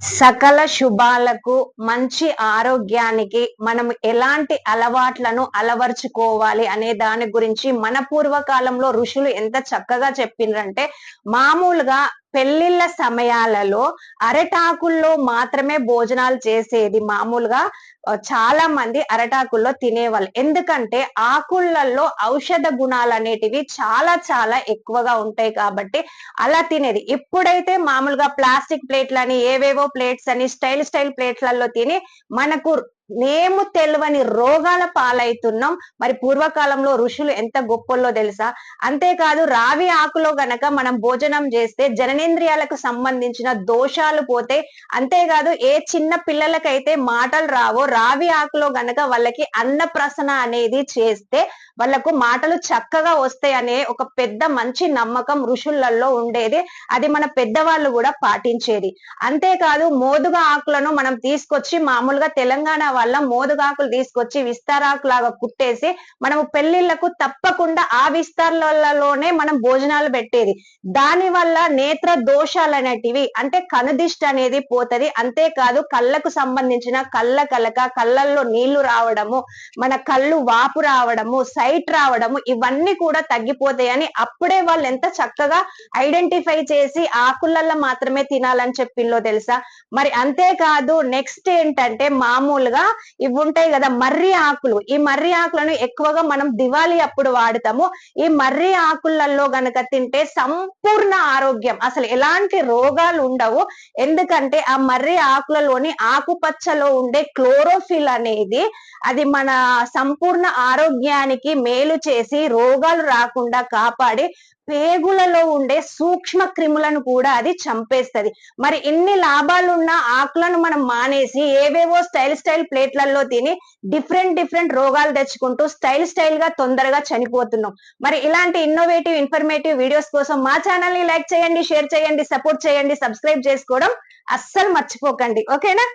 సకల శుభాలకు మంచి ఆరోగ్యానికి మనం ఎలాంటి అలవాట్లను అలవర్చుకోవాలి అనే దాని గురించి మన పూర్వకాలంలో ఋషులు ఎంత చక్కగా చెప్పిండ్రంటే మామూలుగా పెళ్ళిళ్ళ సమయాలలో అరటాకుల్లో మాత్రమే భోజనాలు చేసేది మామూలుగా చాలా మంది అరటాకుల్లో తినేవాళ్ళు. ఎందుకంటే ఆకుళ్ళల్లో ఔషధ గుణాలు అనేటివి చాలా చాలా ఎక్కువగా ఉంటాయి కాబట్టి అలా తినేది. ఎప్పుడైతే మామూలుగా ప్లాస్టిక్ ప్లేట్లని ఏవేవో ప్లేట్స్ అని స్టైల్ స్టైల్ ప్లేట్లలో తిని మనకు మేము తెలియని రోగాల పాలైతున్నాం. మరి పూర్వకాలంలో ఋషులు ఎంత గొప్పల్లో తెలుసా? అంతేకాదు రావి ఆకులో గనక మనం భోజనం చేస్తే జననేంద్రియాలకు సంబంధించిన దోషాలు పోతే అంతేకాదు ఏ చిన్న పిల్లలకైతే మాటలు రావో రావి ఆకులో గనక వాళ్ళకి అన్నప్రసన అనేది చేస్తే వాళ్ళకు మాటలు చక్కగా వస్తాయనే ఒక పెద్ద మంచి నమ్మకం ఋషులలో ఉండేది. అది మన పెద్దవాళ్ళు కూడా పాటించేది. అంతేకాదు మోదుగా ఆకులను మనం తీసుకొచ్చి మామూలుగా తెలంగాణ వాళ్ళ మోదుగాకులు తీసుకొచ్చి విస్తారాకు లాగా కుట్టేసి మనము పెళ్ళిళ్ళకు తప్పకుండా ఆ విస్తారాలలోనే మనం భోజనాలు పెట్టేది. దాని వల్ల నేత్ర దోషాలు అనేటివి అంటే కనుదిష్టి అనేది పోతది. అంతేకాదు కళ్ళకు సంబంధించిన కళ్ళ కలక కళ్ళల్లో నీళ్ళు రావడము మన కళ్ళు వాపు రావడము సైట్ రావడము ఇవన్నీ కూడా తగ్గిపోతాయని అప్పుడే వాళ్ళు ఎంత చక్కగా ఐడెంటిఫై చేసి ఆకులల్లో మాత్రమే తినాలని చెప్పిల్లో తెలుసా? మరి అంతేకాదు నెక్స్ట్ ఏంటంటే మామూలుగా ఇవి ఉంటాయి కదా మర్రి ఆకులు. ఈ మర్రి ఆకులను ఎక్కువగా మనం దివాళీ అప్పుడు వాడతాము. ఈ మర్రి ఆకులలో గనక తింటే సంపూర్ణ ఆరోగ్యం. అసలు ఎలాంటి రోగాలు ఉండవు. ఎందుకంటే ఆ మర్రి ఆకులలోని ఆకుపచ్చలో ఉండే క్లోరోఫిల్ అనేది అది మన సంపూర్ణ ఆరోగ్యానికి మేలు చేసి రోగాలు రాకుండా కాపాడి పేగులలో ఉండే సూక్ష్మ క్రిములను కూడా అది చంపేస్తుంది. మరి ఇన్ని లాభాలు ఉన్న ఆకులను మనం మానేసి ఏవేవో స్టైల్ స్టైల్ ప్లేట్లలో తిని డిఫరెంట్ డిఫరెంట్ రోగాలు తెచ్చుకుంటూ స్టైల్ స్టైల్గా తొందరగా చనిపోతున్నాం. మరి ఇలాంటి ఇన్నోవేటివ్ ఇన్ఫర్మేటివ్ వీడియోస్ కోసం మా ఛానల్ని లైక్ చేయండి షేర్ చేయండి సపోర్ట్ చేయండి సబ్స్క్రైబ్ చేసుకోవడం అస్సలు మర్చిపోకండి. ఓకేనా?